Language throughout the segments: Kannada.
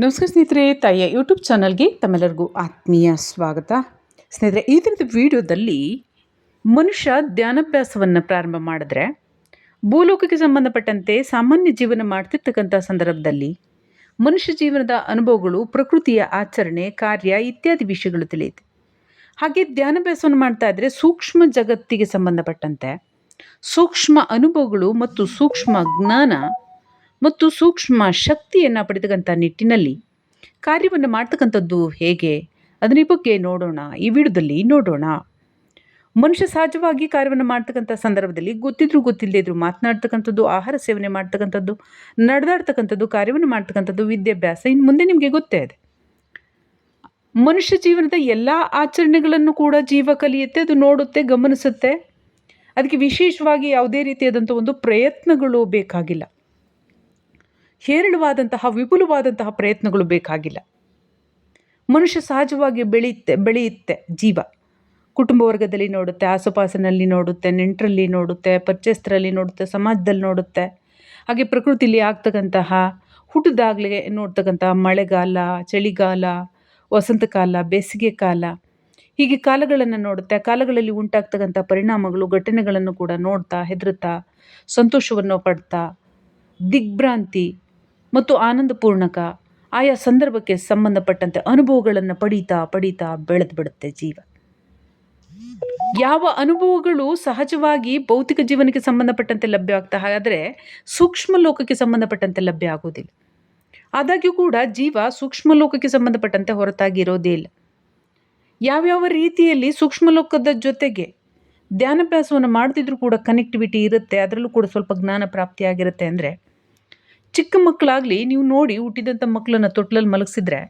ನಮಸ್ಕಾರ ಸ್ನೇಹಿತರೆ, ತಾಯಿಯ ಯೂಟ್ಯೂಬ್ ಚಾನಲ್ಗೆ ತಮ್ಮೆಲ್ಲರಿಗೂ ಆತ್ಮೀಯ ಸ್ವಾಗತ. ಸ್ನೇಹಿತರೆ, ಈ ದಿನದ ವಿಡಿಯೋದಲ್ಲಿ ಮನುಷ್ಯ ಧ್ಯಾನಾಭ್ಯಾಸವನ್ನು ಪ್ರಾರಂಭ ಮಾಡಿದ್ರೆ ಭೂಲೋಕಕ್ಕೆ ಸಂಬಂಧಪಟ್ಟಂತೆ ಸಾಮಾನ್ಯ ಜೀವನ ಮಾಡ್ತಿರ್ತಕ್ಕಂಥ ಸಂದರ್ಭದಲ್ಲಿ ಮನುಷ್ಯ ಜೀವನದ ಅನುಭವಗಳು, ಪ್ರಕೃತಿಯ ಆಚರಣೆ, ಕಾರ್ಯ ಇತ್ಯಾದಿ ವಿಷಯಗಳು ತಿಳಿಯುತ್ತೆ. ಹಾಗೆ ಧ್ಯಾನಾಭ್ಯಾಸವನ್ನು ಮಾಡ್ತಾ ಇದ್ದರೆ ಸೂಕ್ಷ್ಮ ಜಗತ್ತಿಗೆ ಸಂಬಂಧಪಟ್ಟಂತೆ ಸೂಕ್ಷ್ಮ ಅನುಭವಗಳು ಮತ್ತು ಸೂಕ್ಷ್ಮ ಜ್ಞಾನ ಮತ್ತು ಸೂಕ್ಷ್ಮ ಶಕ್ತಿಯನ್ನು ಪಡೆದಕ್ಕಂಥ ನಿಟ್ಟಿನಲ್ಲಿ ಕಾರ್ಯವನ್ನು ಮಾಡ್ತಕ್ಕಂಥದ್ದು ಹೇಗೆ? ಅದನ್ನ ಬಗ್ಗೆ ನೋಡೋಣ. ಈ ವಿಡಿಯೋದಲ್ಲಿ ನೋಡೋಣ. ಮನುಷ್ಯ ಸಹಜವಾಗಿ ಕಾರ್ಯವನ್ನು ಮಾಡ್ತಕ್ಕಂಥ ಸಂದರ್ಭದಲ್ಲಿ ಗೊತ್ತಿದ್ರು ಗೊತ್ತಿಲ್ಲದೇ ಇದ್ರು ಮಾತನಾಡ್ತಕ್ಕಂಥದ್ದು, ಆಹಾರ ಸೇವನೆ ಮಾಡ್ತಕ್ಕಂಥದ್ದು, ನಡೆದಾಡ್ತಕ್ಕಂಥದ್ದು, ಕಾರ್ಯವನ್ನು ಮಾಡ್ತಕ್ಕಂಥದ್ದು, ವಿದ್ಯಾಭ್ಯಾಸ ಇನ್ನು ಮುಂದೆ ನಿಮಗೆ ಗೊತ್ತೇ ಇದೆ. ಮನುಷ್ಯ ಜೀವನದ ಎಲ್ಲ ಆಚರಣೆಗಳನ್ನು ಕೂಡ ಜೀವ ಕಲಿಯುತ್ತೆ, ಅದು ನೋಡುತ್ತೆ, ಗಮನಿಸುತ್ತೆ. ಅದಕ್ಕೆ ವಿಶೇಷವಾಗಿ ಯಾವುದೇ ರೀತಿಯಾದಂಥ ಒಂದು ಪ್ರಯತ್ನಗಳು ಬೇಕಾಗಿಲ್ಲ. ಹೇರಳವಾದಂತಹ, ವಿಪುಲವಾದಂತಹ ಪ್ರಯತ್ನಗಳು ಬೇಕಾಗಿಲ್ಲ. ಮನುಷ್ಯ ಸಹಜವಾಗಿ ಬೆಳೆಯುತ್ತೆ ಬೆಳೆಯುತ್ತೆ ಜೀವ. ಕುಟುಂಬ ವರ್ಗದಲ್ಲಿ ನೋಡುತ್ತೆ, ಆಸುಪಾಸಿನಲ್ಲಿ ನೋಡುತ್ತೆ, ನೆಂಟರಲ್ಲಿ ನೋಡುತ್ತೆ, ಪರಿಚಯಸ್ಥರಲ್ಲಿ ನೋಡುತ್ತೆ, ಸಮಾಜದಲ್ಲಿ ನೋಡುತ್ತೆ. ಹಾಗೆ ಪ್ರಕೃತಿಯಲ್ಲಿ ಆಗ್ತಕ್ಕಂತಹ, ಹುಟ್ಟಿದಾಗಲೇ ನೋಡ್ತಕ್ಕಂತಹ ಮಳೆಗಾಲ, ಚಳಿಗಾಲ, ವಸಂತಕಾಲ, ಬೇಸಿಗೆ ಕಾಲ, ಹೀಗೆ ಕಾಲಗಳನ್ನು ನೋಡುತ್ತೆ. ಕಾಲಗಳಲ್ಲಿ ಉಂಟಾಗ್ತಕ್ಕಂಥ ಪರಿಣಾಮಗಳು, ಘಟನೆಗಳನ್ನು ಕೂಡ ನೋಡ್ತಾ ಹೆದರುತ್ತಾ, ಸಂತೋಷವನ್ನು ಪಡ್ತಾ, ದಿಗ್ಭ್ರಾಂತಿ ಮತ್ತು ಆನಂದಪೂರ್ಣಕ. ಆಯಾ ಸಂದರ್ಭಕ್ಕೆ ಸಂಬಂಧಪಟ್ಟಂತೆ ಅನುಭವಗಳನ್ನು ಪಡೀತಾ ಪಡೀತಾ ಬೆಳೆದು ಬಿಡುತ್ತೆ ಜೀವ. ಯಾವ ಅನುಭವಗಳು ಸಹಜವಾಗಿ ಭೌತಿಕ ಜೀವನಕ್ಕೆ ಸಂಬಂಧಪಟ್ಟಂತೆ ಲಭ್ಯ ಆಗ್ತಾ ಹಾಗಾದರೆ ಸೂಕ್ಷ್ಮ ಲೋಕಕ್ಕೆ ಸಂಬಂಧಪಟ್ಟಂತೆ ಲಭ್ಯ ಆಗೋದಿಲ್ಲ. ಆದಾಗ್ಯೂ ಕೂಡ ಜೀವ ಸೂಕ್ಷ್ಮ ಲೋಕಕ್ಕೆ ಸಂಬಂಧಪಟ್ಟಂತೆ ಹೊರತಾಗಿ ಇರೋದೇ ಇಲ್ಲ. ಯಾವ್ಯಾವ ರೀತಿಯಲ್ಲಿ ಸೂಕ್ಷ್ಮ ಲೋಕದ ಜೊತೆಗೆ ಧ್ಯಾನಾಭ್ಯಾಸವನ್ನು ಮಾಡ್ತಿದ್ರೂ ಕೂಡ ಕನೆಕ್ಟಿವಿಟಿ ಇರುತ್ತೆ, ಅದರಲ್ಲೂ ಕೂಡ ಸ್ವಲ್ಪ ಜ್ಞಾನ ಪ್ರಾಪ್ತಿಯಾಗಿರುತ್ತೆ ಅಂದರೆ ಚಿಕ್ಕ ಮಕ್ಕಳಾಗಲಿ ನೀವು ನೋಡಿ ಹುಟ್ಟಿದಂಥ ಮಕ್ಕಳನ್ನ ತೊಟ್ಲಲ್ಲಿ ಮಲಗಿಸಿದ್ರೆ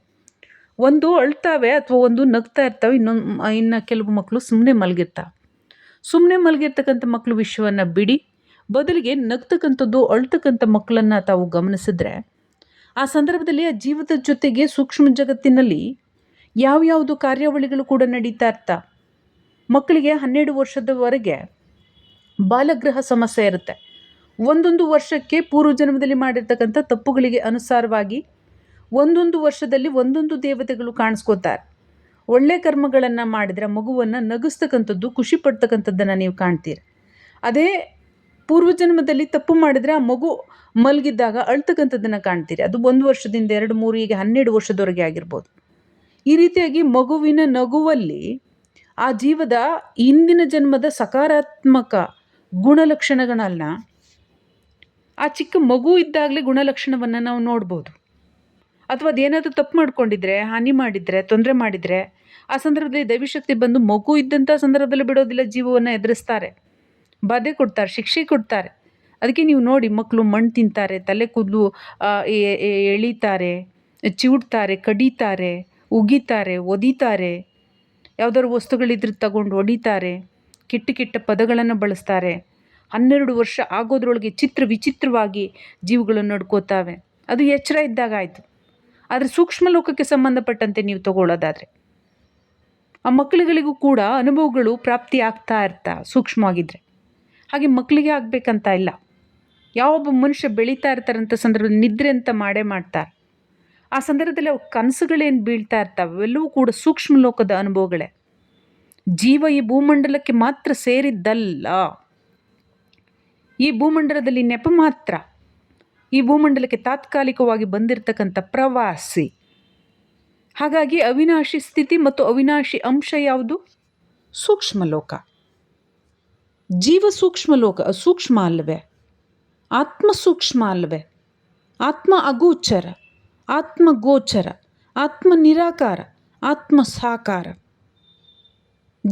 ಒಂದು ಅಳ್ತಾವೆ ಅಥವಾ ಒಂದು ನಗ್ತಾ ಇರ್ತವೆ, ಇನ್ನೊಂದು ಇನ್ನು ಕೆಲವು ಮಕ್ಕಳು ಸುಮ್ಮನೆ ಮಲಗಿರ್ತಾವೆ ಸುಮ್ಮನೆ ಮಲಗಿರ್ತಕ್ಕಂಥ ಮಕ್ಕಳು ವಿಷಯವನ್ನು ಬಿಡಿ. ಬದಲಿಗೆ ನಗ್ತಕ್ಕಂಥದ್ದು, ಅಳ್ತಕ್ಕಂಥ ಮಕ್ಕಳನ್ನು ತಾವು ಗಮನಿಸಿದ್ರೆ ಆ ಸಂದರ್ಭದಲ್ಲಿ ಆ ಜೀವದ ಜೊತೆಗೆ ಸೂಕ್ಷ್ಮ ಜಗತ್ತಿನಲ್ಲಿ ಯಾವ್ಯಾವುದು ಕಾರ್ಯಾವಳಿಗಳು ಕೂಡ ನಡೀತಾ ಇರ್ತಾ. ಮಕ್ಕಳಿಗೆ ಹನ್ನೆರಡು ವರ್ಷದವರೆಗೆ ಬಾಲಗೃಹ ಸಮಸ್ಯೆ ಇರುತ್ತೆ. ಒಂದೊಂದು ವರ್ಷಕ್ಕೆ ಪೂರ್ವ ಜನ್ಮದಲ್ಲಿ ಮಾಡಿರ್ತಕ್ಕಂಥ ತಪ್ಪುಗಳಿಗೆ ಅನುಸಾರವಾಗಿ ಒಂದೊಂದು ವರ್ಷದಲ್ಲಿ ಒಂದೊಂದು ದೇವತೆಗಳು ಕಾಣಿಸ್ಕೋತಾರೆ. ಒಳ್ಳೆ ಕರ್ಮಗಳನ್ನು ಮಾಡಿದರೆ ಮಗುವನ್ನು ನಗಿಸ್ತಕ್ಕಂಥದ್ದು, ಖುಷಿ ಪಡ್ತಕ್ಕಂಥದ್ದನ್ನು ನೀವು ಕಾಣ್ತೀರಿ. ಅದೇ ಪೂರ್ವ ಜನ್ಮದಲ್ಲಿ ತಪ್ಪು ಮಾಡಿದರೆ ಆ ಮಗು ಮಲಗಿದ್ದಾಗ ಅಳ್ತಕ್ಕಂಥದ್ದನ್ನು ಕಾಣ್ತೀರಿ. ಅದು ಒಂದು ವರ್ಷದಿಂದ ಎರಡು, ಮೂರು, ಹೀಗೆ ಹನ್ನೆರಡು ವರ್ಷದವರೆಗೆ ಆಗಿರ್ಬೋದು. ಈ ರೀತಿಯಾಗಿ ಮಗುವಿನ ನಗುವಲ್ಲಿ ಆ ಜೀವದ ಇಂದಿನ ಜನ್ಮದ ಸಕಾರಾತ್ಮಕ ಗುಣಲಕ್ಷಣಗಳನ್ನ ಆ ಚಿಕ್ಕ ಮಗು ಇದ್ದಾಗಲೇ ಗುಣಲಕ್ಷಣವನ್ನು ನಾವು ನೋಡ್ಬೋದು. ಅಥವಾ ಅದೇನಾದರೂ ತಪ್ಪು ಮಾಡಿಕೊಂಡಿದ್ರೆ, ಹಾನಿ ಮಾಡಿದರೆ, ತೊಂದರೆ ಮಾಡಿದರೆ, ಆ ಸಂದರ್ಭದಲ್ಲಿ ದೈವಿಶಕ್ತಿ ಬಂದು ಮಗು ಇದ್ದಂಥ ಸಂದರ್ಭದಲ್ಲಿ ಬಿಡೋದಿಲ್ಲ, ಜೀವವನ್ನು ಎದುರಿಸ್ತಾರೆ. ಬಾಧೆ ಕೊಡ್ತಾರೆ, ಶಿಕ್ಷೆ ಕೊಡ್ತಾರೆ. ಅದಕ್ಕೆ ನೀವು ನೋಡಿ ಮಕ್ಕಳು ಮಣ್ಣು ತಿಂತಾರೆ, ತಲೆ ಕೂದಲು ಎಳೀತಾರೆ ಚಿವುಡ್ತಾರೆ ಕಡಿತಾರೆ, ಉಗಿತಾರೆ, ಒದಿತಾರೆ, ಯಾವ್ದಾದ್ರು ವಸ್ತುಗಳಿದ್ರೆ ತಗೊಂಡು ಒಡಿತಾರೆ, ಕೆಟ್ಟ ಕೆಟ್ಟ ಪದಗಳನ್ನು ಬಳಸ್ತಾರೆ. ಹನ್ನೆರಡು ವರ್ಷ ಆಗೋದ್ರೊಳಗೆ ಚಿತ್ರ ವಿಚಿತ್ರವಾಗಿ ಜೀವಗಳು ನಡ್ಕೋತಾವೆ. ಅದು ಎಚ್ಚರ ಇದ್ದಾಗ ಆಯಿತು. ಆದರೆ ಸೂಕ್ಷ್ಮ ಲೋಕಕ್ಕೆ ಸಂಬಂಧಪಟ್ಟಂತೆ ನೀವು ತಗೊಳ್ಳೋದಾದರೆ. ಆ ಮಕ್ಕಳುಗಳಿಗೂ ಕೂಡ ಅನುಭವಗಳು ಪ್ರಾಪ್ತಿ ಆಗ್ತಾ ಇರ್ತಾ ಸೂಕ್ಷ್ಮವಾಗಿದ್ದರೆ ಹಾಗೆ ಮಕ್ಕಳಿಗೆ ಆಗಬೇಕಂತ ಇಲ್ಲ. ಯಾವೊಬ್ಬ ಮನುಷ್ಯ ಬೆಳೀತಾ ಇರ್ತಾರಂಥ ಸಂದರ್ಭದಲ್ಲಿ ನಿದ್ರೆ ಅಂತ ಮಾಡೇ ಮಾಡ್ತಾರೆ. ಆ ಸಂದರ್ಭದಲ್ಲಿ ಅವ್ರ ಕನಸುಗಳೇನು ಬೀಳ್ತಾ ಇರ್ತಾವೆ, ಅವೆಲ್ಲವೂ ಕೂಡ ಸೂಕ್ಷ್ಮ ಲೋಕದ ಅನುಭವಗಳೇ. ಜೀವ ಈ ಭೂಮಂಡಲಕ್ಕೆ ಮಾತ್ರ ಸೇರಿದ್ದಲ್ಲ. ಈ ಭೂಮಂಡಲದಲ್ಲಿ ನೆಪ ಮಾತ್ರ. ಈ ಭೂಮಂಡಲಕ್ಕೆ ತಾತ್ಕಾಲಿಕವಾಗಿ ಬಂದಿರತಕ್ಕಂಥ ಪ್ರವಾಸಿ. ಹಾಗಾಗಿ ಅವಿನಾಶಿ ಸ್ಥಿತಿ ಮತ್ತು ಅವಿನಾಶಿ ಅಂಶ ಯಾವುದು? ಸೂಕ್ಷ್ಮ ಲೋಕ. ಜೀವ ಸೂಕ್ಷ್ಮ ಲೋಕ, ಸೂಕ್ಷ್ಮ ಅಲ್ಲವೇ ಆತ್ಮ ಸೂಕ್ಷ್ಮ ಅಲ್ಲವೇ ಆತ್ಮ ಅಗೋಚರ, ಆತ್ಮ ಗೋಚರ, ಆತ್ಮ ನಿರಾಕಾರ, ಆತ್ಮ ಸಾಕಾರ.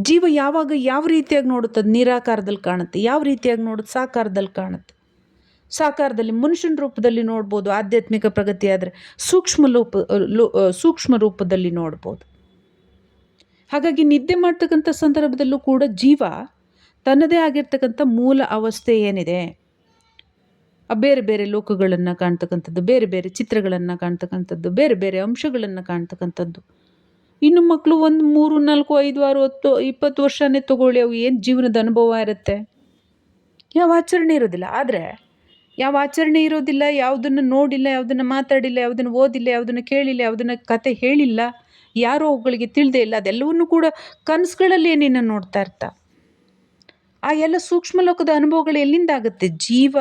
ಜೀವ ಯಾವಾಗ ಯಾವ ರೀತಿಯಾಗಿ ನೋಡುತ್ತದೆ? ನಿರಾಕಾರದಲ್ಲಿ ಕಾಣುತ್ತೆ. ಯಾವ ರೀತಿಯಾಗಿ ನೋಡುತ್ತೆ? ಸಾಕಾರದಲ್ಲಿ ಕಾಣುತ್ತೆ. ಸಾಕಾರದಲ್ಲಿ ಮನುಷ್ಯನ ರೂಪದಲ್ಲಿ ನೋಡ್ಬೋದು, ಆಧ್ಯಾತ್ಮಿಕ ಪ್ರಗತಿ ಆದರೆ ಸೂಕ್ಷ್ಮ ಲೋ ಸೂಕ್ಷ್ಮ ರೂಪದಲ್ಲಿ ನೋಡ್ಬೋದು. ಹಾಗಾಗಿ ನಿದ್ದೆ ಮಾಡ್ತಕ್ಕಂಥ ಸಂದರ್ಭದಲ್ಲೂ ಕೂಡ ಜೀವ ತನ್ನದೇ ಆಗಿರ್ತಕ್ಕಂಥ ಮೂಲ ಅವಸ್ಥೆ ಏನಿದೆ? ಆ ಬೇರೆ ಬೇರೆ ಲೋಕಗಳನ್ನು ಕಾಣ್ತಕ್ಕಂಥದ್ದು, ಬೇರೆ ಬೇರೆ ಚಿತ್ರಗಳನ್ನು ಕಾಣ್ತಕ್ಕಂಥದ್ದು, ಬೇರೆ ಬೇರೆ ಅಂಶಗಳನ್ನು ಕಾಣ್ತಕ್ಕಂಥದ್ದು. ಇನ್ನು ಮಕ್ಕಳು ಒಂದು ಮೂರು, ನಾಲ್ಕು, ಐದು, ಆರು, ಹತ್ತು, ಇಪ್ಪತ್ತು ವರ್ಷನೇ ತಗೊಳ್ಳಿ, ಅವು ಏನು ಜೀವನದ ಅನುಭವ ಇರುತ್ತೆ? ಯಾವ ಆಚರಣೆ ಇರೋದಿಲ್ಲ. ಆದರೆ ಯಾವ ಆಚರಣೆ ಇರೋದಿಲ್ಲ, ಯಾವುದನ್ನು ನೋಡಿಲ್ಲ, ಯಾವುದನ್ನು ಮಾತಾಡಿಲ್ಲ, ಯಾವುದನ್ನು ಓದಿಲ್ಲ, ಯಾವುದನ್ನು ಕೇಳಿಲ್ಲ, ಯಾವುದನ್ನು ಕತೆ ಹೇಳಿಲ್ಲ, ಯಾರೋ ಅವುಗಳಿಗೆ ತಿಳಿದೇ ಇಲ್ಲ, ಅದೆಲ್ಲವನ್ನೂ ಕೂಡ ಕನಸುಗಳಲ್ಲಿ ನಿನ್ನ ನೋಡ್ತಾ ಇರ್ತಾ. ಆ ಎಲ್ಲ ಸೂಕ್ಷ್ಮ ಲೋಕದ ಅನುಭವಗಳು ಎಲ್ಲಿಂದ ಆಗುತ್ತೆ? ಜೀವ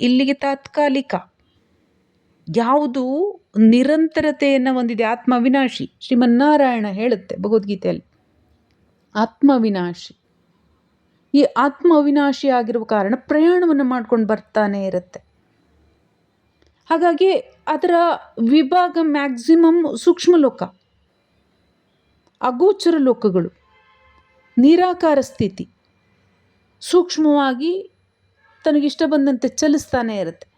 ಇಲ್ಲಿಗೆ ತಾತ್ಕಾಲಿಕ. ಯಾವುದು ನಿರಂತರತೆಯನ್ನು ಹೊಂದಿದೆ. ಆತ್ಮವಿನಾಶಿ ಶ್ರೀಮನ್ನಾರಾಯಣ ಹೇಳುತ್ತೆ ಭಗವದ್ಗೀತೆಯಲ್ಲಿ. ಆತ್ಮವಿನಾಶಿ ಈ ಆತ್ಮ ಅವಿನಾಶಿ ಆಗಿರುವ ಕಾರಣ ಪ್ರಯಾಣವನ್ನು ಮಾಡ್ಕೊಂಡು ಬರ್ತಾನೆ ಇರುತ್ತೆ. ಹಾಗಾಗಿ ಅದರ ವಿಭಾಗ ಮ್ಯಾಕ್ಸಿಮಮ್ ಸೂಕ್ಷ್ಮ ಲೋಕ. ಅಗೋಚರ ಲೋಕಗಳು. ನಿರಾಕಾರ ಸ್ಥಿತಿ. ಸೂಕ್ಷ್ಮವಾಗಿ ತನಗಿಷ್ಟ ಬಂದಂತೆ ಚಲಿಸ್ತಾನೆ ಇರುತ್ತೆ.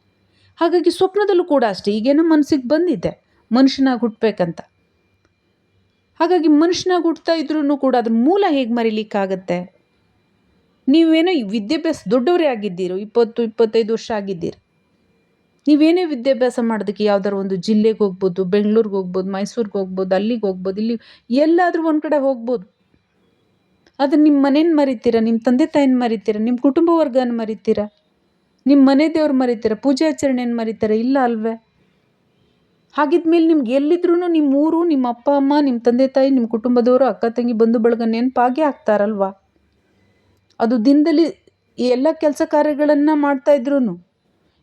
ಹಾಗಾಗಿ ಸ್ವಪ್ನದಲ್ಲೂ ಕೂಡ ಅಷ್ಟೇ, ಈಗೇನೋ ಮನಸ್ಸಿಗೆ ಬಂದಿದೆ, ಮನುಷ್ಯನಾಗಿ ಹುಟ್ಟಬೇಕಂತ ಹಾಗಾಗಿ ಮನುಷ್ಯನಾಗಿ ಹುಟ್ಟುತ್ತಾ ಇದ್ರೂ ಕೂಡ ಅದ್ರ ಮೂಲ ಹೇಗೆ ಮರಿಲಿಕ್ಕಾಗತ್ತೆ? ನೀವೇನೋ ವಿದ್ಯಾಭ್ಯಾಸ ದೊಡ್ಡವರೇ ಆಗಿದ್ದೀರೋ, ಇಪ್ಪತ್ತು, ಇಪ್ಪತ್ತೈದು ವರ್ಷ ಆಗಿದ್ದೀರಿ. ನೀವೇನೇ ವಿದ್ಯಾಭ್ಯಾಸ ಮಾಡೋದಕ್ಕೆ ಯಾವ್ದಾರು ಒಂದು ಜಿಲ್ಲೆಗೆ ಹೋಗ್ಬೋದು, ಬೆಂಗಳೂರಿಗೆ ಹೋಗ್ಬೋದು, ಮೈಸೂರಿಗೆ ಹೋಗ್ಬೋದು, ಅಲ್ಲಿಗೆ ಹೋಗ್ಬೋದು, ಇಲ್ಲಿ ಎಲ್ಲಾದರೂ ಒಂದು ಕಡೆ ಹೋಗ್ಬೋದು. ಅದು ನಿಮ್ಮ ಮನೇನ ಮರಿತೀರ ನಿಮ್ಮ ತಂದೆ ತಾಯಿನ ಮರಿತೀರ ನಿಮ್ಮ ಕುಟುಂಬ ವರ್ಗನ ಮರಿತೀರ? ನಿಮ್ಮ ಮನೆ ದೇವ್ರು ಮರಿತೀರ, ಪೂಜೆ ಆಚರಣೆಯನ್ನು ಮರೀತಾರೆ, ಇಲ್ಲ ಅಲ್ವೇ? ಹಾಗಿದ್ಮೇಲೆ ನಿಮ್ಗೆ ಎಲ್ಲಿದ್ರೂ ನಿಮ್ಮ ಊರು ನಿಮ್ಮ ಅಪ್ಪ, ಅಮ್ಮ ನಿಮ್ಮ ತಂದೆ, ತಾಯಿ ನಿಮ್ಮ ಕುಟುಂಬದವರು, ಅಕ್ಕ, ತಂಗಿ, ಬಂಧು, ಬಳಗ ನೆನಪಾಗೇ ಆಗ್ತಾರಲ್ವಾ? ಅದು ದಿನದಲ್ಲಿ ಎಲ್ಲ ಕೆಲಸ ಕಾರ್ಯಗಳನ್ನು ಮಾಡ್ತಾ ಇದ್ರು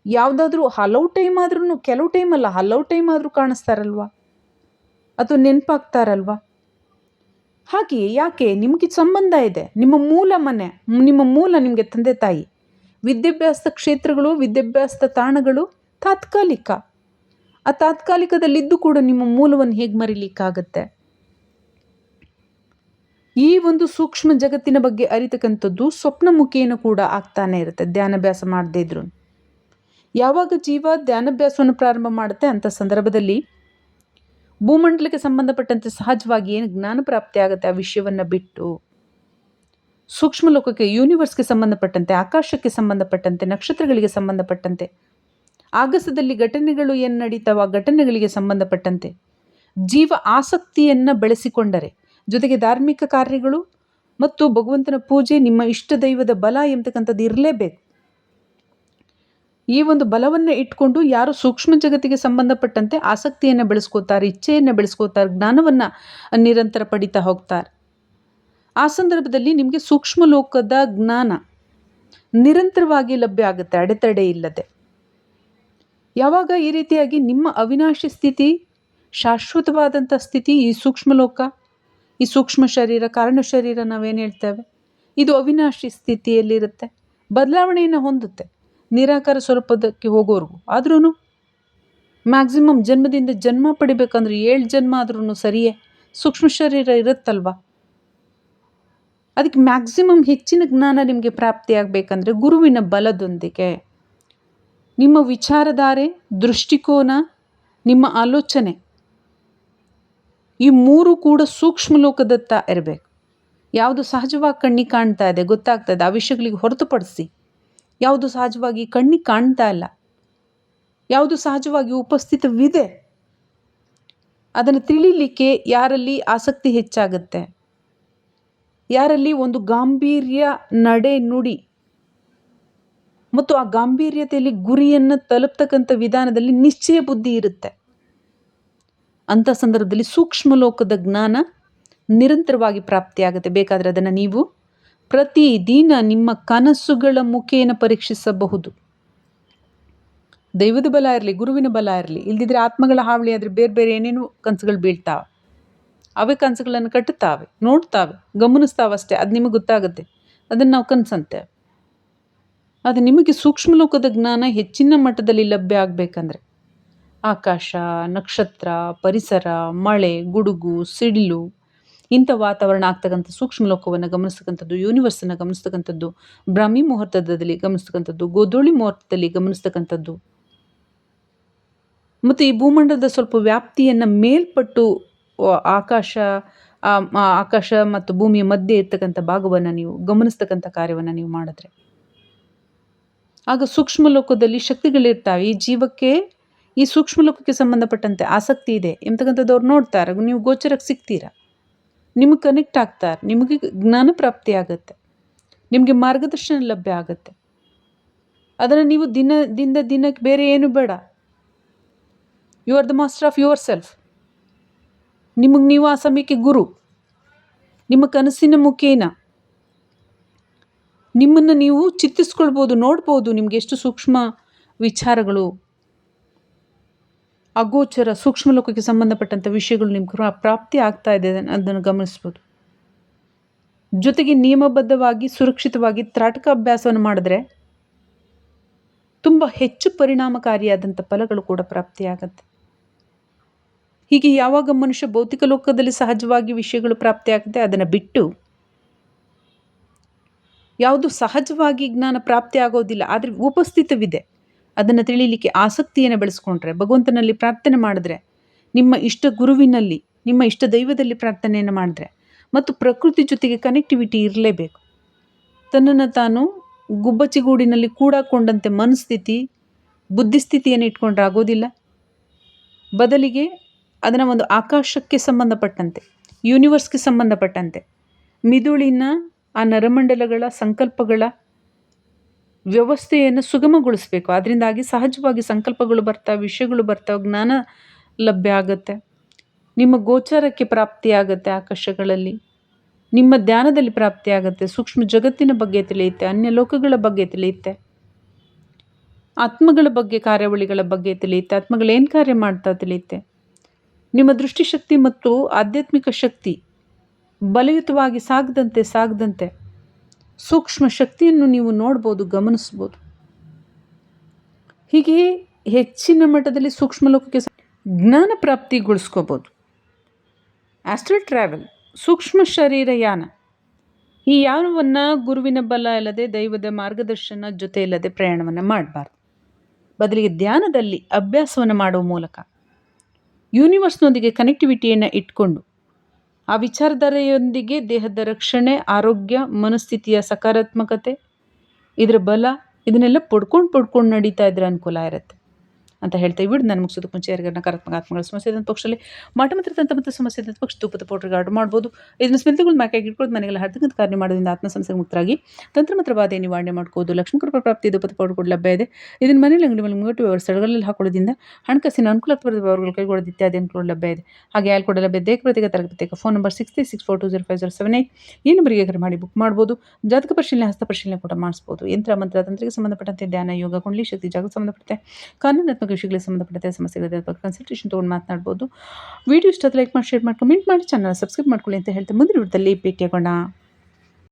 ಯಾವುದಾದ್ರೂ ಹಲವು ಟೈಮ್ ಆದ್ರೂ ಕೆಲವು ಟೈಮ್ ಅಲ್ಲ, ಹಲವು ಟೈಮ್ ಆದರೂ ಕಾಣಿಸ್ತಾರಲ್ವಾ? ಅದು ನೆನಪಾಗ್ತಾರಲ್ವಾ? ಹಾಗೆ ಯಾಕೆ ನಿಮಗೆ ಸಂಬಂಧ ಇದೆ? ನಿಮ್ಮ ಮೂಲ ಮನೆ, ನಿಮ್ಮ ಮೂಲ ನಿಮಗೆ ತಂದೆ, ತಾಯಿ. ವಿದ್ಯಾಭ್ಯಾಸದ ಕ್ಷೇತ್ರಗಳು ವಿದ್ಯಾಭ್ಯಾಸದ ತಾಣಗಳು ತಾತ್ಕಾಲಿಕ. ಆ ತಾತ್ಕಾಲಿಕದಲ್ಲಿದ್ದು ಕೂಡ ನಿಮ್ಮ ಮೂಲವನ್ನು ಹೇಗೆ ಮರಿಲಿಕ್ಕಾಗತ್ತೆ? ಈ ಒಂದು ಸೂಕ್ಷ್ಮ ಜಗತ್ತಿನ ಬಗ್ಗೆ ಅರಿತಕ್ಕಂಥದ್ದು ಸ್ವಪ್ನ ಮುಖೇನ ಕೂಡ ಆಗ್ತಾನೆ ಇರುತ್ತೆ, ಧ್ಯಾನಭ್ಯಾಸ ಮಾಡದೇ ಇದ್ರು. ಯಾವಾಗ ಜೀವ ಧ್ಯಾನಭ್ಯಾಸವನ್ನು ಪ್ರಾರಂಭ ಮಾಡುತ್ತೆ ಅಂಥ ಸಂದರ್ಭದಲ್ಲಿ ಭೂಮಂಡಲಕ್ಕೆ ಸಂಬಂಧಪಟ್ಟಂತೆ ಸಹಜವಾಗಿ ಏನು ಜ್ಞಾನ ಪ್ರಾಪ್ತಿ ಆಗುತ್ತೆ ಆ ವಿಷಯವನ್ನು ಬಿಟ್ಟು. ಸೂಕ್ಷ್ಮ ಲೋಕಕ್ಕೆ ಯೂನಿವರ್ಸ್ಗೆ ಸಂಬಂಧಪಟ್ಟಂತೆ, ಆಕಾಶಕ್ಕೆ ಸಂಬಂಧಪಟ್ಟಂತೆ, ನಕ್ಷತ್ರಗಳಿಗೆ ಸಂಬಂಧಪಟ್ಟಂತೆ, ಆಗಸದಲ್ಲಿ ಘಟನೆಗಳು ಏನು ನಡೀತಾವ ಘಟನೆಗಳಿಗೆ ಸಂಬಂಧಪಟ್ಟಂತೆ, ಜೀವ ಆಸಕ್ತಿಯನ್ನು ಬೆಳೆಸಿಕೊಂಡರೆ, ಜೊತೆಗೆ ಧಾರ್ಮಿಕ ಕಾರ್ಯಗಳು ಮತ್ತು ಭಗವಂತನ ಪೂಜೆ ನಿಮ್ಮ ಇಷ್ಟ ದೈವದ ಬಲ ಎಂಬತಕ್ಕಂಥದ್ದು ಇರಲೇಬೇಕು. ಈ ಒಂದು ಬಲವನ್ನು ಇಟ್ಕೊಂಡು ಯಾರು ಸೂಕ್ಷ್ಮ ಜಗತ್ತಿಗೆ ಸಂಬಂಧಪಟ್ಟಂತೆ ಆಸಕ್ತಿಯನ್ನು ಬೆಳೆಸ್ಕೋತಾರೆ, ಇಚ್ಛೆಯನ್ನು ಬೆಳೆಸ್ಕೋತಾರೆ, ಜ್ಞಾನವನ್ನು ನಿರಂತರ ಪಡಿತಾ ಹೋಗ್ತಾರೆ. ಆ ಸಂದರ್ಭದಲ್ಲಿ ನಿಮಗೆ ಸೂಕ್ಷ್ಮ ಲೋಕದ ಜ್ಞಾನ ನಿರಂತರವಾಗಿ ಲಭ್ಯ ಆಗುತ್ತೆ, ಅಡೆತಡೆ ಇಲ್ಲದೆ. ಯಾವಾಗ ಈ ರೀತಿಯಾಗಿ ನಿಮ್ಮ ಅವಿನಾಶಿ ಸ್ಥಿತಿ, ಶಾಶ್ವತವಾದಂಥ ಸ್ಥಿತಿ, ಈ ಸೂಕ್ಷ್ಮ ಲೋಕ, ಈ ಸೂಕ್ಷ್ಮ ಶರೀರ, ಕಾರಣ ಶರೀರ ನಾವೇನು ಹೇಳ್ತೇವೆ? ಇದು ಅವಿನಾಶಿ ಸ್ಥಿತಿಯಲ್ಲಿರುತ್ತೆ. ಬದಲಾವಣೆಯನ್ನು ಹೊಂದುತ್ತೆ. ನಿರಾಕಾರ ಸ್ವರೂಪದಕ್ಕೆ ಹೋಗೋರ್ಗು. ಆದ್ರೂ ಮ್ಯಾಕ್ಸಿಮಮ್ ಜನ್ಮದಿಂದ ಜನ್ಮ ಪಡಿಬೇಕಂದ್ರೆ ಏಳು ಜನ್ಮ ಆದ್ರೂ ಸರಿಯೇ. ಸೂಕ್ಷ್ಮ ಶರೀರ ಇರುತ್ತಲ್ವ? ಅದಕ್ಕೆ ಮ್ಯಾಕ್ಸಿಮಮ್ ಹೆಚ್ಚಿನ ಜ್ಞಾನ ನಿಮಗೆ ಪ್ರಾಪ್ತಿಯಾಗಬೇಕಂದ್ರೆ ಗುರುವಿನ ಬಲದೊಂದಿಗೆ. ನಿಮ್ಮ ವಿಚಾರಧಾರೆ, ದೃಷ್ಟಿಕೋನ, ನಿಮ್ಮ ಆಲೋಚನೆ, ಈ ಮೂರು ಕೂಡ ಸೂಕ್ಷ್ಮ ಲೋಕದತ್ತ ಇರಬೇಕು. ಯಾವುದು ಸಹಜವಾಗಿ ಕಣ್ಣಿಗೆ ಕಾಣ್ತಾ ಇದೆ, ಗೊತ್ತಾಗ್ತಾ ಇದೆ, ಆ ವಿಷಯಗಳಿಗೆ ಹೊರತುಪಡಿಸಿ ಯಾವುದು ಸಹಜವಾಗಿ ಕಣ್ಣಿಗೆ ಕಾಣ್ತಾ ಇಲ್ಲ, ಯಾವುದು ಸಹಜವಾಗಿ ಉಪಸ್ಥಿತವಿದೆ, ಅದನ್ನು ತಿಳಿಲಿಕ್ಕೆ ಯಾರಲ್ಲಿ ಆಸಕ್ತಿ ಹೆಚ್ಚಾಗುತ್ತೆ. ಯಾರಲ್ಲಿ ಒಂದು ಗಾಂಭೀರ್ಯ ನಡೆ ನುಡಿ. ಮತ್ತು ಆ ಗಾಂಭೀರ್ಯತೆಯಲ್ಲಿ ಗುರಿಯನ್ನು ತಲುಪ್ತಕ್ಕಂಥ ವಿಧಾನದಲ್ಲಿ ನಿಶ್ಚಯ ಬುದ್ಧಿ ಇರುತ್ತೆ. ಅಂಥ ಸಂದರ್ಭದಲ್ಲಿ ಸೂಕ್ಷ್ಮ ಲೋಕದ ಜ್ಞಾನ ನಿರಂತರವಾಗಿ ಪ್ರಾಪ್ತಿಯಾಗುತ್ತೆ. ಬೇಕಾದರೆ ಅದನ್ನು ನೀವು ಪ್ರತಿದಿನ ನಿಮ್ಮ ಕನಸುಗಳ ಮುಖೇನ ಪರೀಕ್ಷಿಸಬಹುದು. ದೈವದ ಬಲ ಇರಲಿ, ಗುರುವಿನ ಬಲ ಇರಲಿ, ಇಲ್ದಿದ್ರೆ ಆತ್ಮಗಳ ಹಾವಳಿ ಆದರೆ ಬೇರೆ ಬೇರೆ ಏನೇನು ಕನಸುಗಳು ಬೀಳ್ತಾವೆ. ಅವೇ ಕನಸುಗಳನ್ನು ಕಟ್ಟುತ್ತಾವೆ, ನೋಡ್ತಾವೆ ಗಮನಿಸ್ತಾವಷ್ಟೇ ಅದು ನಿಮಗೆ ಗೊತ್ತಾಗುತ್ತೆ. ಅದನ್ನು ನಾವು ಕನಸಂತೇವೆ ಅದು ನಿಮಗೆ ಸೂಕ್ಷ್ಮ ಲೋಕದ ಜ್ಞಾನ ಹೆಚ್ಚಿನ ಮಟ್ಟದಲ್ಲಿ ಲಭ್ಯ ಆಗಬೇಕಂದ್ರೆ, ಆಕಾಶ, ನಕ್ಷತ್ರ, ಪರಿಸರ, ಮಳೆ, ಗುಡುಗು, ಸಿಡಿಲು, ಇಂಥ ವಾತಾವರಣ ಆಗ್ತಕ್ಕಂಥ ಸೂಕ್ಷ್ಮ ಲೋಕವನ್ನು ಗಮನಿಸ್ತಕ್ಕಂಥದ್ದು ಯೂನಿವರ್ಸನ್ನು ಗಮನಿಸ್ತಕ್ಕಂಥದ್ದು, ಬ್ರಾಹ್ಮಿ ಮುಹೂರ್ತದಲ್ಲಿ ಗಮನಿಸ್ತಕ್ಕಂಥದ್ದು, ಗೋಧೂಳಿ ಮುಹೂರ್ತದಲ್ಲಿ ಗಮನಿಸ್ತಕ್ಕಂಥದ್ದು. ಮತ್ತು ಈ ಭೂಮಂಡಲದ ಸ್ವಲ್ಪ ವ್ಯಾಪ್ತಿಯನ್ನು ಮೇಲ್ಪಟ್ಟು ಆಕಾಶ ಆಕಾಶ ಮತ್ತು ಭೂಮಿಯ ಮಧ್ಯೆ ಇರ್ತಕ್ಕಂಥ ಭಾಗವನ್ನು ನೀವು ಗಮನಿಸ್ತಕ್ಕಂಥ ಕಾರ್ಯವನ್ನು ನೀವು ಮಾಡಿದ್ರೆ. ಆಗ ಸೂಕ್ಷ್ಮ ಲೋಕದಲ್ಲಿ ಶಕ್ತಿಗಳಿರ್ತಾವೆ ಈ ಜೀವಕ್ಕೆ, ಈ ಸೂಕ್ಷ್ಮ ಲೋಕಕ್ಕೆ ಸಂಬಂಧಪಟ್ಟಂತೆ ಆಸಕ್ತಿ ಇದೆ. ಎಂಬತಕ್ಕಂಥದ್ದು ನೋಡ್ತಾರೆ. ನೀವು ಗೋಚರಕ್ಕೆ ಸಿಗ್ತೀರಾ. ನಿಮಗೆ ಕನೆಕ್ಟ್ ಆಗ್ತಾರೆ. ನಿಮಗೆ ಜ್ಞಾನ ಪ್ರಾಪ್ತಿ ಆಗುತ್ತೆ. ನಿಮಗೆ ಮಾರ್ಗದರ್ಶನ ಲಭ್ಯ ಆಗುತ್ತೆ. ಅದನ್ನು ನೀವು ದಿನದಿಂದ ದಿನಕ್ಕೆ ಬೇರೆ ಏನು ಬೇಡ. You are the master of yourself ನಿಮಗೆ ನೀವು ಆ ಸಮಯಕ್ಕೆ ಗುರು. ನಿಮ್ಮ ಕನಸಿನ ಮುಖೇನ. ನಿಮ್ಮನ್ನು ನೀವು ಚಿತ್ತಿಸ್ಕೊಳ್ಬೋದು, ನೋಡ್ಬೋದು ನಿಮಗೆ ಎಷ್ಟು ಸೂಕ್ಷ್ಮ ವಿಚಾರಗಳು. ಅಗೋಚರ, ಸೂಕ್ಷ್ಮ ಲೋಕಕ್ಕೆ ಸಂಬಂಧಪಟ್ಟಂಥ ವಿಷಯಗಳು ನಿಮ್ಗೆ ಪ್ರಾಪ್ತಿ ಆಗ್ತಾ ಇದೆ ಅದನ್ನು ಗಮನಿಸ್ಬೋದು. ಜೊತೆಗೆ ನಿಯಮಬದ್ಧವಾಗಿ, ಸುರಕ್ಷಿತವಾಗಿ ತ್ರಾಟಕ ಅಭ್ಯಾಸವನ್ನು ಮಾಡಿದ್ರೆ ತುಂಬ ಹೆಚ್ಚು ಪರಿಣಾಮಕಾರಿಯಾದಂಥ ಫಲಗಳು ಕೂಡ ಪ್ರಾಪ್ತಿಯಾಗತ್ತೆ. ಹೀಗೆ ಯಾವಾಗ ಮನುಷ್ಯ ಭೌತಿಕ ಲೋಕದಲ್ಲಿ ಸಹಜವಾಗಿ ವಿಷಯಗಳು ಪ್ರಾಪ್ತಿಯಾಗುತ್ತೆ, ಅದನ್ನು ಬಿಟ್ಟು ಯಾವುದು ಸಹಜವಾಗಿ ಜ್ಞಾನ ಪ್ರಾಪ್ತಿ ಆಗೋದಿಲ್ಲ, ಆದರೆ ಉಪಸ್ಥಿತವಿದೆ. ಅದನ್ನು ತಿಳಿಲಿಕ್ಕೆ ಆಸಕ್ತಿಯನ್ನು ಬೆಳೆಸ್ಕೊಂಡ್ರೆ, ಭಗವಂತನಲ್ಲಿ ಪ್ರಾರ್ಥನೆ ಮಾಡಿದ್ರೆ, ನಿಮ್ಮ ಇಷ್ಟ ಗುರುವಿನಲ್ಲಿ, ನಿಮ್ಮ ಇಷ್ಟ ದೈವದಲ್ಲಿ ಪ್ರಾರ್ಥನೆಯನ್ನು ಮಾಡಿದ್ರೆ, ಮತ್ತು ಪ್ರಕೃತಿ ಜೊತೆಗೆ ಕನೆಕ್ಟಿವಿಟಿ ಇರಲೇಬೇಕು. ತನ್ನನ್ನು ತಾನು ಗುಬ್ಬಚ್ಚಿಗೂಡಿನಲ್ಲಿ ಕೂಡಾಕೊಂಡಂತೆ ಮನಸ್ಥಿತಿ, ಬುದ್ಧಿಸ್ಥಿತಿಯನ್ನು ಇಟ್ಕೊಂಡ್ರೆ ಆಗೋದಿಲ್ಲ. ಬದಲಿಗೆ ಅದನ್ನು ಒಂದು ಆಕಾಶಕ್ಕೆ ಸಂಬಂಧಪಟ್ಟಂತೆ ಯೂನಿವರ್ಸ್ಗೆ ಸಂಬಂಧಪಟ್ಟಂತೆ, ಮಿದುಳಿನ ಆ ನರಮಂಡಲಗಳ ಸಂಕಲ್ಪಗಳ ವ್ಯವಸ್ಥೆಯನ್ನು ಸುಗಮಗೊಳಿಸಬೇಕು. ಅದರಿಂದಾಗಿ ಸಹಜವಾಗಿ ಸಂಕಲ್ಪಗಳು ಬರ್ತಾವೆ, ವಿಷಯಗಳು ಬರ್ತಾವೆ, ಜ್ಞಾನ ಲಭ್ಯ ಆಗುತ್ತೆ. ನಿಮ್ಮ ಗೋಚಾರಕ್ಕೆ ಪ್ರಾಪ್ತಿಯಾಗುತ್ತೆ ಆಕಾಶಗಳಲ್ಲಿ. ನಿಮ್ಮ ಧ್ಯಾನದಲ್ಲಿ ಪ್ರಾಪ್ತಿಯಾಗುತ್ತೆ ಸೂಕ್ಷ್ಮ ಜಗತ್ತಿನ ಬಗ್ಗೆ ತಿಳಿಯುತ್ತೆ, ಅನ್ಯ ಲೋಕಗಳ ಬಗ್ಗೆ ತಿಳಿಯುತ್ತೆ. ಆತ್ಮಗಳ ಬಗ್ಗೆ, ಕಾರ್ಯಾವಳಿಗಳ ಬಗ್ಗೆ ತಿಳಿಯುತ್ತೆ. ಆತ್ಮಗಳು ಏನು ಕಾರ್ಯ ಮಾಡ್ತಾ ತಿಳಿಯುತ್ತೆ. ನಿಮ್ಮ ದೃಷ್ಟಿಶಕ್ತಿ ಮತ್ತು ಆಧ್ಯಾತ್ಮಿಕ ಶಕ್ತಿ ಬಲಯುತವಾಗಿ ಸಾಗದಂತೆ ಸಾಗದಂತೆ ಸೂಕ್ಷ್ಮ ಶಕ್ತಿಯನ್ನು ನೀವು ನೋಡ್ಬೋದು, ಗಮನಿಸ್ಬೋದು. ಹೀಗೆ ಹೆಚ್ಚಿನ ಮಟ್ಟದಲ್ಲಿ ಸೂಕ್ಷ್ಮ ಲೋಕಕ್ಕೆ ಜ್ಞಾನ ಪ್ರಾಪ್ತಿಗೊಳಿಸ್ಕೋಬೋದು. ಆಸ್ಟ್ರಲ್ ಟ್ರಾವೆಲ್ ಸೂಕ್ಷ್ಮ ಶರೀರ ಯಾನ ಈ ಯಾನವನ್ನು ಗುರುವಿನ ಬಲ ಇಲ್ಲದೆ ದೈವದ ಮಾರ್ಗದರ್ಶನ ಜೊತೆ ಇಲ್ಲದೆ ಪ್ರಯಾಣವನ್ನು ಮಾಡಬಾರ್ದು. ಬದಲಿಗೆ ಧ್ಯಾನದಲ್ಲಿ ಅಭ್ಯಾಸವನ್ನು ಮಾಡುವ ಮೂಲಕ. ಯೂನಿವರ್ಸ್ನೊಂದಿಗೆ ಕನೆಕ್ಟಿವಿಟಿಯನ್ನು ಇಟ್ಕೊಂಡು, ಆ ವಿಚಾರಧಾರೆಯೊಂದಿಗೆ ದೇಹದ ರಕ್ಷಣೆ, ಆರೋಗ್ಯ, ಮನಸ್ಥಿತಿಯ ಸಕಾರಾತ್ಮಕತೆ, ಇದರ ಬಲ, ಇದನ್ನೆಲ್ಲ ಪಡ್ಕೊಂಡು ಪಡ್ಕೊಂಡು ನಡೀತಾ ಇದ್ರೆ ಅನುಕೂಲ ಇರುತ್ತೆ. ಅಂತ ಹೇಳ್ತಾ ಇವಿಡ್ ನಾನು ಮುಗಿಸೋದಕ್ಕೆ ಮುಂಚೆ ಯಾರಿಗಾರ ನಕಾರಾತ್ಮಕ ಆತ್ಮಗಳ ಸಮಸ್ಯೆ ಇದ್ದಂಥ ಪಕ್ಷದಲ್ಲಿ ಮಾಟ ಮತ್ತು ತಂತ ಮತ್ತು ಸಮಸ್ಯೆ ಇದ್ದಂಥ ಪಕ್ಷ ತುಪ್ಪದ ಪೌಡ್ರಿಗೆ ಆರ್ಡರ್ ಮಾಡ್ಬೋದು. ಇದನ್ನು ಸ್ಮೆಲ್ತಗಳು ಮ್ಯಾಕಾಗಿ ಇಟ್ಕೊಂಡು ಮನೆಗೆಲ್ಲ ಹರ್ದಂತ ಕಾರ್ಯ ಮಾಡೋದ್ರಿಂದ ಆತ್ಮ ಸಮಸ್ಯೆಗೆ ಮುಕ್ತರಾಗಿ ತಂತ್ರ ಮತ್ತು ಬಾಧೆ ನಿವಾರಣೆ ಮಾಡ್ಕೋದು. ಲಕ್ಷ್ಮೀ ಕೃಪಾ ಪ್ರಾಪ್ತಿ ದೂಪದ ಪೌಡರ್ ಕೂಡ ಲಭ್ಯ ಇದೆ. ಇದನ್ನು ಮನೇಲಿ ಅಂಗಡಿ ಮೇಲೆ ಮುಂಗಟ್ಟು ವ್ಯವಸ್ಥೆ ಸ್ಥಳಗಳಲ್ಲಿ ಹಾಕೊಳ್ಳೋದ್ರಿಂದ ಹಣಕಾಸಿನ ಅನುಕೂಲ ವ್ಯವಹಾರಗಳು ಕೈಗೊಳ್ಳೋದು ಇತ್ಯಾದಿ ಅನುಕೂಲ ಲಭ್ಯ ಇದೆ. ಹಾಗೆ ಯಾರು ಕೂಡ ಲಭ್ಯ ಪ್ರತ್ಯೇಕ ತರಗತಿ ಪ್ರತ್ಯೇಕ phone number six three six four two zero five zero seven eight ಈ ನಂಬರಿಗೆ ಕರೆ ಮಾಡಿ ಬುಕ್ ಮಾಡ್ಬೋದು. ಜಾತಕ ಪರಿಶೀಲನೆ, ಹಸ್ತ ಪರಿಶೀಲನೆ ಕೂಡ ಮಾಡಿಸ್ಬೋದು. ಯಂತ್ರ, ಮಂತ್ರ, ತಂತ್ರಕ್ಕೆ ಸಂಬಂಧಪಟ್ಟಂತೆ ಧ್ಯಾನ, ಯೋಗ, ಕುಂಡಲಿ, ಶಕ್ತಿ ಜಾಗಕ್ಕೆ ಸಂಬಂಧಪಟ್ಟಂತೆ ಕಾನೂನಾತ್ಮಕ ವಿಷಯಗಳಿಗೆ ಸಂಬಂಧಪಟ್ಟಂತೆ ಸಮಸ್ಯೆಗಳ ಬಗ್ಗೆ ಕನ್ಸಲ್ಟೇಷನ್ ತೊಗೊಂಡು ಮಾತನಾಡ್ಬೋದು. ವೀಡಿಯೋ ಇಷ್ಟ ಲೈಕ್ ಮಾಡಿ ಶೇರ್ ಮಾಡಿ ಕಮೆಂಟ್ ಮಾಡಿ ಚಾನಲ್ ಸಬ್ಸ್ಕ್ರೈಬ್ ಮಾಡ್ಕೊಳ್ಳಿ ಅಂತ ಹೇಳ್ತಾ ಮುಂದಿನ ವಿಡಿಯೋದಲ್ಲಿ ಭೇಟಿಯಾಗೋಣ.